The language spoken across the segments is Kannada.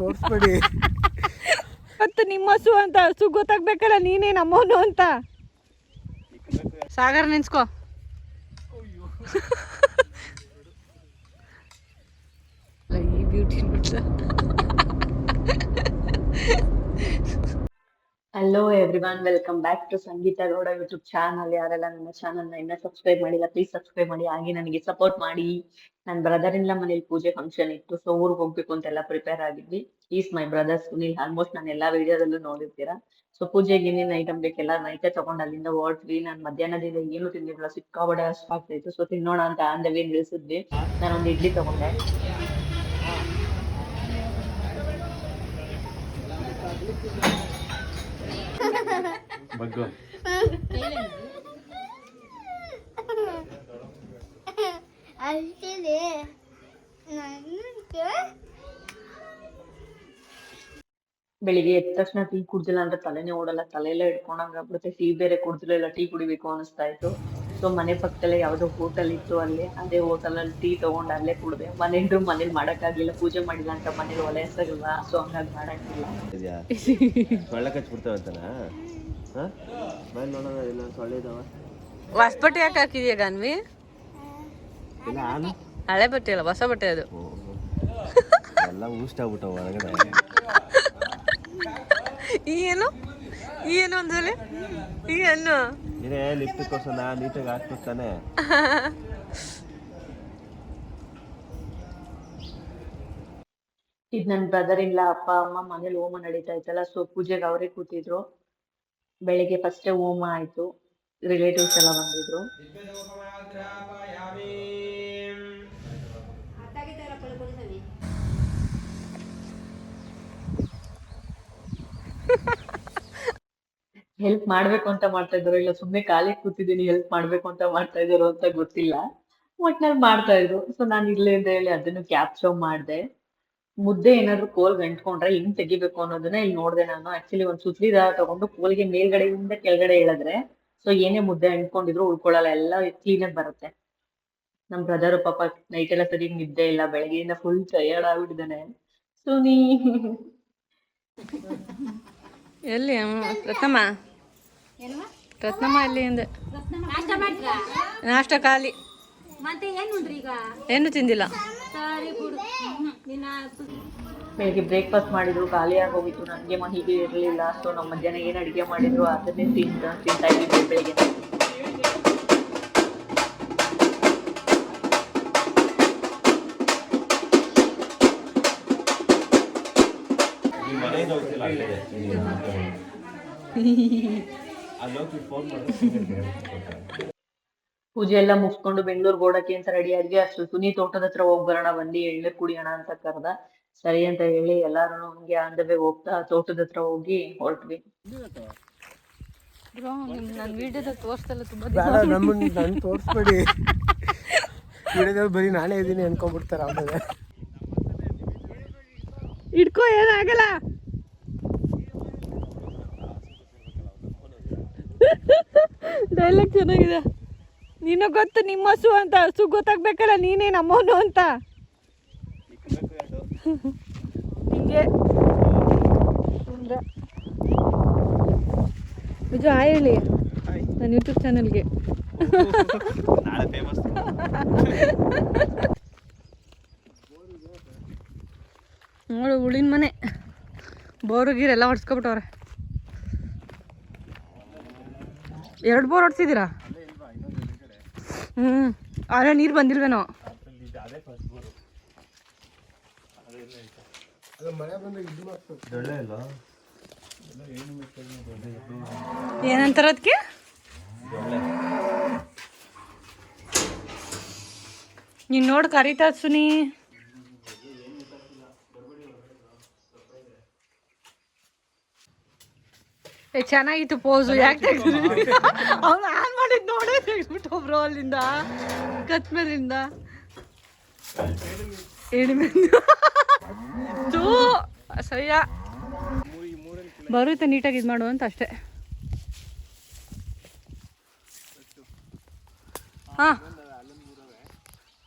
ತೋರಿಸ್ಬೇಡಿ. ಮತ್ತು ನಿಮ್ಮ ಹಸು ಅಂತ ಹಸು ಗೊತ್ತಾಗ್ಬೇಕಲ್ಲ ನೀನೇ ನಮ್ಮವನು ಅಂತ. ಸಾಗರ ನೆನ್ಸ್ಕೋ. ಈ beauty hello everyone welcome back to Sangeetha Gowda YouTube channel ಯಾರೆಲ್ಲ ನನ್ನ ಚಾನಲ್ನ ಇನ್ನ ಸಬ್ಸ್ಕ್ರೈಬ್ ಮಾಡಿಲ್ಲ ಪ್ಲೀಸ್ ಸಬ್ಸ್ಕ್ರೈಬ್ ಮಾಡಿ. ಹಾಗೆ ನನಗೆ ಸಪೋರ್ಟ್ ಮಾಡಿ. ನನ್ನ ಬ್ರದರ್ ಇಂದ ಮನೇಲಿ ಪೂಜೆ ಫಂಕ್ಷನ್ ಇತ್ತು ಸೊ ಊರಿಗೆ ಹೋಗ್ಬೇಕು ಅಂತೆಲ್ಲ prepare ಆಗಿದ್ವಿ. Is my brother Sunil. Almost ನಾನು ಎಲ್ಲಾ ವಿಡಿಯೋದಲ್ಲೂ ನೋಡಿರ್ತೀರಾ. ಸೊ ಪೂಜೆಗೆ ಏನೇನು ಐಟಮ್ ಬೇಕೆಲ್ಲ ನೈಟೇ ತಗೊಂಡು ಅಲ್ಲಿಂದ ಹೊರಟ್ವಿ. ನಾನು ಮಧ್ಯಾಹ್ನದಿಂದ ಏನು ತಿಂದಿಲ್ಲ ಸಿಕ್ಕಾಬಡೆ ಇತ್ತು. ಸೊ ತಿನ್ನೋಣ ಅಂತ ಆನ್ ದ ವೇ ಒಂದು ಇಡ್ಲಿ ತಗೊಂಡೆ. ಬಗ್ಗು ಬೆಳಿಗ್ಗೆ ಎದ್ದ ತಕ್ಷಣ ಟೀ ಕುಡ್ದಿಲ್ಲ ಅಂದ್ರೆ ತಲೆನೇ ಓಡಲ್ಲ. ತಲೆಯೆಲ್ಲ ಹಿಡ್ಕೊಂಡಂಗ ಆಗ್ಬಿಡುತ್ತೆ. ಟೀ ಬೇರೆ ಕುಡ್ದಿಲ್ಲ ಟೀ ಕುಡಿಬೇಕು ಅನಿಸ್ತಾ ಇತ್ತು ಸೊ ಮನೆ ಪಕ್ಕದಲ್ಲೇ ಯಾವ್ದೋ ಹೋಟೆಲ್ ಇತ್ತು ಅಲ್ಲಿ. ಅದೇ ಹೋಟೆಲ್ ಅಲ್ಲಿ ಟೀ ತಗೊಂಡ್ ಅಲ್ಲೇ ಕುಡ್ದೆ. ಮನೇಲಿ ಮನೇಲಿ ಆಗಿಲ್ಲ ಪೂಜೆ ಮಾಡಿಲ್ಲ ಅಂತ ಮನೇಲಿ ಒಲೆ ಹೆಸರಲ್ವಾ ಸೊ ಹಂಗಾಗಿ ಮಾಡಕ್ಕಿಲ್ಲ. ಇದೆಯಾ ಬಟ್ಟೆ ಹೊಸ ಯಾಕೆ ಹಾಕಿದ್ಯಾ ಗಾನ್ವಿ? ಹಳೆ ಬಟ್ಟೆ ಅಲ್ಲ ಹೊಸ ಬಟ್ಟೆ ಅದು. ಎಲ್ಲ ಊಷ್ಟ ಆಗ್ಬಿಟ್ಟವ ಒಳಗಡೆ. ಈ ಏನು? ಅಂದ್ರೆ ಏನು ಅಂದ್ಮೇಲೆ ಈ ಕೋಸನ ನೀಟಾಗಿ ಹಾಕ್ಬೇಕು ಇದು ಇದ್ ನನ್ ಬ್ರದರ್ ಇಲ್ಲ ಅಪ್ಪ ಅಮ್ಮ ಮನೇಲಿ ಹೋಮ ನಡೀತಾ ಇತ್ತಲ್ಲ ಸೊ ಪೂಜೆಗೆ ಅವರೇ ಕೂತಿದ್ರು. ಬೆಳಿಗ್ಗೆ ಫಸ್ಟೇ ಹೋಮ ಆಯ್ತು ರಿಲೇಟಿವ್ಸ್ ಎಲ್ಲ ಬಂದಿದ್ರು. ಹೆಲ್ಪ್ ಮಾಡ್ಬೇಕು ಅಂತ ಮಾಡ್ತಾ ಇದ್ರು, ಇಲ್ಲ ಸುಮ್ಮನೆ ಖಾಲಿ ಕೂತಿದ್ದೀನಿ ಹೆಲ್ಪ್ ಮಾಡ್ಬೇಕು ಅಂತ ಮಾಡ್ತಾ ಇದ್ರು ಅಂತ ಗೊತ್ತಿಲ್ಲ. ಒಟ್ನಲ್ಲಿ ಮಾಡ್ತಾ ಇದ್ರು. ಸೊ ನಾನು ಇಲ್ಲೇ ಅಂತ ಹೇಳಿ ಅದನ್ನು ಕ್ಯಾಪ್ಚರ್ ಮಾಡ್ದೆ. ಮುದ್ದೆ ಏನಾದ್ರು ಕೋಲ್ ಗಂಟ್ಕೊಂಡ್ರೆ ಹಿಂಗ್ ತೆಗಿಬೇಕು ಅನ್ನೋದನ್ನ ಇಲ್ಲಿ ನೋಡ್ದೆ ನಾನು. ಆಕ್ಚುಲಿ ಒಂದ್ ಸುತ್ಲಿ ದಾರ ತಗೊಂಡು ಕೋಲ್ಗೆ ಮೇಲ್ಗಡೆಯಿಂದ ಕೆಳಗಡೆ ಎಳೆದ್ರೆ ಸೊ ಏನೇ ಮುದ್ದೆ ಅಂಟ್ಕೊಂಡಿದ್ರು ಉಳ್ಕೊಳ್ಳಲ್ಲ, ಎಲ್ಲ ಕ್ಲೀನ್ ಆಗಿ ಬರುತ್ತೆ. ನಮ್ ಬ್ರದರ್ ಪಾಪ ನೈಟ್ ಎಲ್ಲ ಸರಿ ನಿದ್ದೆ ಇಲ್ಲ, ಬೆಳಗ್ಗೆಯಿಂದ ಫುಲ್ ಟಯರ್ಡ್ ಆಗ್ಬಿಟ್ಟಿದ್ದಾನೆ. ಸುನಿ. ಎಲ್ಲಿ ಪ್ರಥಮ? ರತ್ನಮ್ಮ ಎಲ್ಲಿ ನಾಷ್ಟ ಖಾಲಿ. ಮತ್ತೆ ಏನು ಈಗ? ಏನು ತಿಂದಿಲ್ಲ. ಸರಿ ಬಿಡು. ನಿನ್ನ ಬೆಳಿಗ್ಗೆ ಬ್ರೇಕ್ಫಾಸ್ಟ್ ಮಾಡಿದ್ರು ಖಾಲಿ ಆಗೋಗಿತ್ತು ನನಗೆ ಮಹಿಗೆ ಇರಲಿಲ್ಲ. ಸೊ ನಮ್ಮ ಮಧ್ಯಾಹ್ನ ಏನು ಅಡುಗೆ ಮಾಡಿದ್ರು ಅದನ್ನೇ ತಿಂತ ತಿಂತಾ ಇದ್ವಿ ಬೆಳಿಗ್ಗೆ. ಅಲ್ಲೋಗಿ ಫೋನ್ ಮಾಡಿ. ಪೂಜೆ ಎಲ್ಲ ಮುಗಿಸ್ಕೊಂಡು ಬೆಂಗಳೂರು ಗೋಡಕ್ಕೆ ಅಂತ ರೆಡಿ ಆದ್ವಿ. ಅಷ್ಟು ಸುನಿ ತೋಟದ ಹತ್ರ ಹೋಗಿ ಬರೋಣ ಬಂದು ಎಳ್ಳೆ ಕುಡಿಯೋಣ ಅಂತ ಕರ್ದ. ಸರಿ ಅಂತ ಹೇಳಿ ಎಲ್ಲಾರು ಹಂಗೆ ಅಂದವೇ ಹೋಗ್ತಾ ತೋಟದ ಹತ್ರ ಹೋಗಿ ಹೊರಟ್ವಿ. ಬ್ರೋ ನನ್ನ ವಿಡಿಯೋದಾಗ ತೋರಿಸ್ತಲ್ಲ ತುಂಬ ಬೇಡ ನಮ್ಮನ್ನ ನನ್ ತೋರಿಸ್ಬೇಡಿ. ವಿಡಿಯೋದಲ್ಲಿ ಬರೀ ನಾನೇ ಇದ್ದೀನಿ ಅನ್ಕೊಂಡ್ಬಿಡ್ತಾರ ಆಮೇಲೆ. ಇಟ್ಕೋ ಏನಾಗಲ್ಲ ಡೈಲಾಗ್ ಚೆನ್ನಾಗಿದೆ. ನೀನು ಗೊತ್ತು ನಿಮ್ಮ ಹಸು ಅಂತ ಹಸು ಗೊತ್ತಾಗ್ಬೇಕಲ್ಲ ನೀನೇ ನಮ್ಮವನು ಅಂತ. ಹಿಂಗೆ. ನಿಜ ಆಯ್ ಹೇಳಿ. ನನ್ನ ಯೂಟ್ಯೂಬ್ ಚಾನಲ್ಗೆ ನೋಡು ಉಳಿನ ಮನೆ. ಬೋರು ಗೀರ್ ಎಲ್ಲ ಹೊಡ್ಸ್ಕೊಬಿಟ್ಟವ್ರೆ ಎರಡು ಬೋರ್ ಹೊಡ್ಸಿದ್ದೀರಾ ಹ್ಞೂ ಆದರೆ ನೀರು ಬಂದಿಲ್ವೇನೋ ಏನಂತಾರ ಅದಕ್ಕೆ ನೀನು ನೋಡ್ ಕರಿತಾ ಸುನಿ. ಏ ಚೆನ್ನಾಗಿತ್ತು ಪೋಸು ಯಾಕೆ ತೆಗ್ದ್ರಿ ಅವ್ನು ಆನ್ ಮಾಡಿದ್ ನೋಡೇ ತೆಗ್ದ್ಬಿಟ್ಟು ಒಬ್ರು ಅಲ್ಲಿಂದ ಕತ್ಮೇಲಿಂದ ಎಣಿಮೆಂದು ಸಯ್ಯ ಬರುತ್ತೆ ನೀಟಾಗಿ ಇದು ಮಾಡು ಅಂತ ಅಷ್ಟೇ. ಹಾಂ.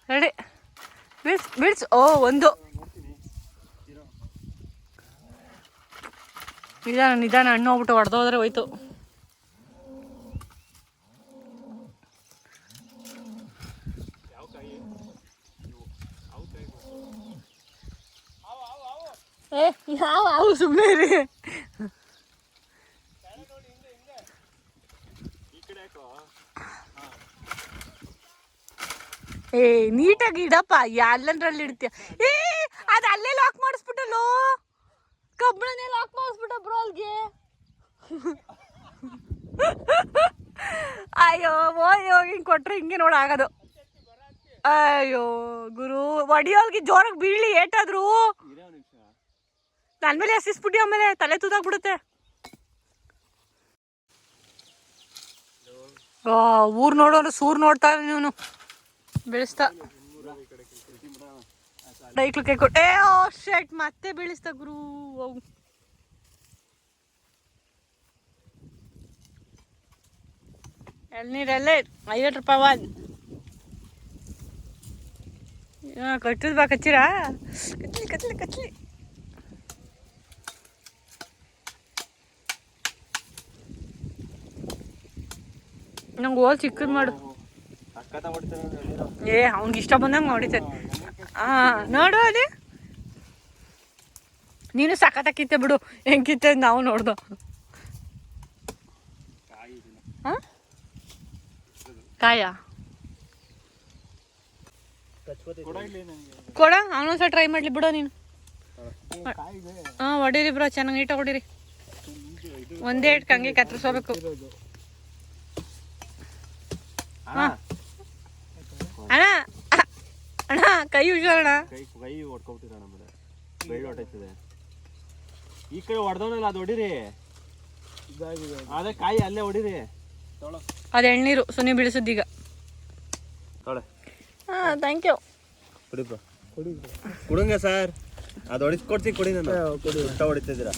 ರೆಡಿ ಬಿಡ್ಸ್ ಬಿಡ್ಸ್ ಓ, ಒಂದು. ನಿಧಾನ ನಿಧಾನ, ಹಣ್ಣು ಹೋಗ್ಬಿಟ್ಟು ಹೊಡೆದೋದ್ರೆ ಹೋಯ್ತು. ಏ, ಯಾವ ಅವು ಸುಮ್ಮನೆ ರೀ ಏ, ನೀಟಾಗಿ ಇಡಪ್ಪ. ಎಲ್ಲಂದ್ರಲ್ಲಿ ಇಡ್ತೀಯ. ಏ, ಅದು ಅಲ್ಲೇ ಲಾಕ್ ಮಾಡಿಸ್ಬಿಟ್ಟಲ್ಲೋ? ಕಬ್ಬಣನೇ ಲಾಕ್ ಮಾಡಿಸ್ಬಿಟ್ಟ ಬ್ರೋ ಅಲ್ಗೆ. ಅಯ್ಯೋ, ಹೋಗಿ ಹೋಗಿ ಹಿಂಗೆ ಕೊಟ್ರೆ ಹಿಂಗೆ ನೋಡಾಗದು ಅಯ್ಯೋ, ಗುರು, ಒಡಿಯೋಲ್ಗೆ ಜೋರಾಗಿ ಬೀಳಿ ಏಟಾದ್ರು. ನನ್ನ ಮೇಲೆ ಹಸಿಸ್ಬಿಟ್ಟು ಆಮೇಲೆ ತಲೆ ತೂದಾಗ್ಬಿಡುತ್ತೆ ಊರ್ ನೋಡೋರು ಸೂರ್ ನೋಡ್ತಾ ನೀನು ಬೆಳೆಸ್ತಾ. ಕೈ ಕೊಟ್ಟೆ ಓ ಶೆಟ್ ಮತ್ತೆ ಬೆಳೆಸ್ತಾ ಗುರು. ಅವು. ಎಳ್ನೀರಲ್ಲೇ ಐವತ್ತು ರೂಪಾಯಿ ಒಂದು. ಕಟ್ಟದ್ ಬಾ ಕಚ್ಚಿರಾ? ಕತ್ಲಿ ಕತ್ಲಿ ಕತ್ಲಿ. ನಂಗೆ ಓಲ್ ಚಿಕ್ಕದ್ ಮಾಡು. ಏ, ಅವ್ನಿಗೆ ಇಷ್ಟ ಬಂದಂಗೆ ಹೊಡಿತೈತೆ ಹಾ ನೋಡು ಅದೇ ನೀನು ಸಖತ್ತ ಕಿತ್ತೆ ಬಿಡು. ಹೆಂಗ್ ಕಿತ್ತೆ ನಾವು ನೋಡ್ದು? ಕಾಯ? ಕೊಡ ಅವನೊಂದ್ಸಲ ಟ್ರೈ ಮಾಡ್ಲಿ ಬಿಡೋ ನೀನು. ಹಾ ಹೊಡೀರಿ ಬ್ರೋ, ಚೆನ್ನಾಗಿ ನೀಟಾಗಿ ಹೊಡೀರಿ. ಒಂದೇ ಇಟ್ಕಂಗೆ ಕತ್ತರಿಸೋಬೇಕು ಅಣ್ಣ. ಅಣ್ಣ. ಕೈ ಹುಷಾರಣ್ಣ ಕೈ ಕೈ ಹೊಡ್ಕೊಬಿಟ್ಟಿರೋಣ ಆಮೇಲೆ ಬೆಳ್ಳು ಹೊಟ್ಟೈತದೆ ಈ ಕಡೆ ಹೊಡೆದವನಲ್ಲ ಅದು ಹೊಡಿರಿ. ಇದಾಗಿದೆ ಅದೇ ಕಾಯಿ ಅಲ್ಲೇ ಹೊಡಿರಿ. ಅದು ಎಳ್ನೀರು ಸುನಿ ಬೀಳಿಸಿದ್ದೀಗ ತೊಳೆ. ಹಾ ಥ್ಯಾಂಕ್ ಯು ಕುಡಿ ಬ್ರೋ ಕೊಡಿ ಕುಡಂಗ ಸರ್. ಅದು ಹೊಡಿಸ್ಕೊಡ್ತೀನಿ ಕೊಡಿ ನಾನು. ಕೊಡಿ ಸುತ್ತ ಹೊಡಿತಿದ್ದೀರಾ?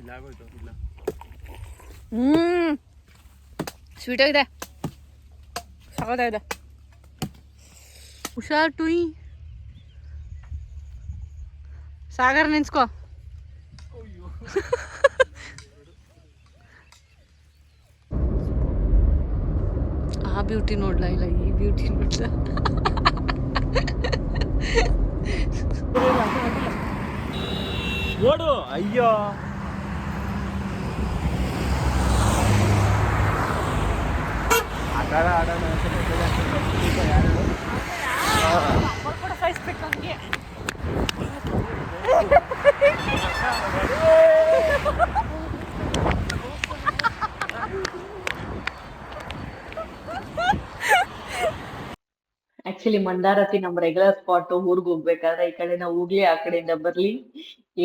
ಇಲ್ಲ ಆಗೋಯ್ತು ಇಲ್ಲ. ಹ್ಞೂ ಸ್ವೀಟ್ ಆಗಿದೆ. ಸಖತ್ತಾಗಿದೆ ಹುಷಾರ್ ಟುಯ್. ಸಾಗರ್ ನೆನ್ಸ್ಕೋ ಆ ಬ್ಯೂಟಿ ನೋಡ್ಲಾ ಇಲ್ಲ ಈ ಬ್ಯೂಟಿ ನೋಡ್ಲಾ? ಓಡು ಅಯ್ಯೋ. ಆಕ್ಚುಲಿ ಮಂದಾರತಿ ನಮ್ ರೆಗ್ಯುಲರ್ ಸ್ಪಾಟ್ ಊರ್ಗ್ ಹೋಗ್ಬೇಕಾದ್ರೆ ಈ ಕಡೆ ನಾವು ಹೋಗ್ಲಿ, ಆ ಕಡೆಯಿಂದ ಬರ್ಲಿ.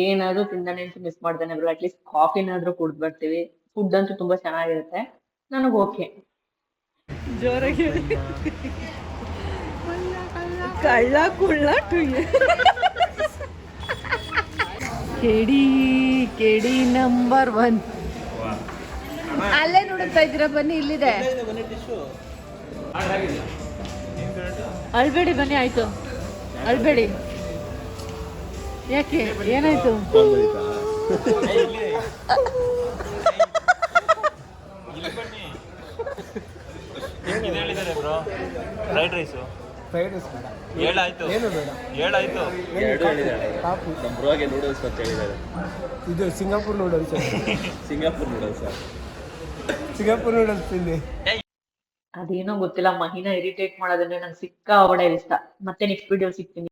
ಏನಾದ್ರೂ ತಿಂದಾನೆ ಅಂತ ಮಿಸ್ ಮಾಡ್ತಾನೆ ಬರಲ್ಲ ಅಟ್ಲೀಸ್ಟ್ ಕಾಫಿನಾದ್ರೂ ಕುಡ್ದ್ ಬರ್ತೀವಿ. ಫುಡ್ ಅಂತೂ ತುಂಬಾ ಚೆನ್ನಾಗಿರುತ್ತೆ. ನನಗ್ ಓಕೆ ಜೋರಾಗಿ ಕಳ್ಳ ಕುಳ್ಳ ಟುಯ್ಯ ಕೆಡಿ ಕೆಡಿ ನಂಬರ್ ಒನ್. ಅಲ್ಲೇ ನೋಡುತ್ತಾ ಇದ್ದೀರಾ? ಬನ್ನಿ ಇಲ್ಲಿದೆ. ಅಳ್ಬೇಡಿ ಬನ್ನಿ ಆಯ್ತು. ಅಳ್ಬೇಡಿ. ಯಾಕೆ? ಏನಾಯ್ತು? Bro? Fried rice fried rice ಬೇಡ. ಏಳಾಯ್ತು ಏನು ಬೇಡ. ಏಳಾಯ್ತು ಕಾಫಿ? ನಮ್ಮ ಬ್ರೋಗೆ ನೂಡಲ್ಸ್ ಅಂತ ಹೇಳಿದ್ದಾರೆ. ಇದು Singapore noodles Singapore noodles Singapore noodles ತಿಂದಿ ಅದೇನೋ ಗೊತ್ತಿಲ್ಲ ಮಹಿನಾ ಇರಿಟೇಟ್ ಮಾಡೋದಂದ್ರೆ ನಂಗೆ ಅವಡೆ ಇಷ್ಟ. ಮತ್ತೆ ನೆಕ್ಸ್ಟ್ ವಿಡಿಯೋ ಸಿಗ್ತೀನಿ.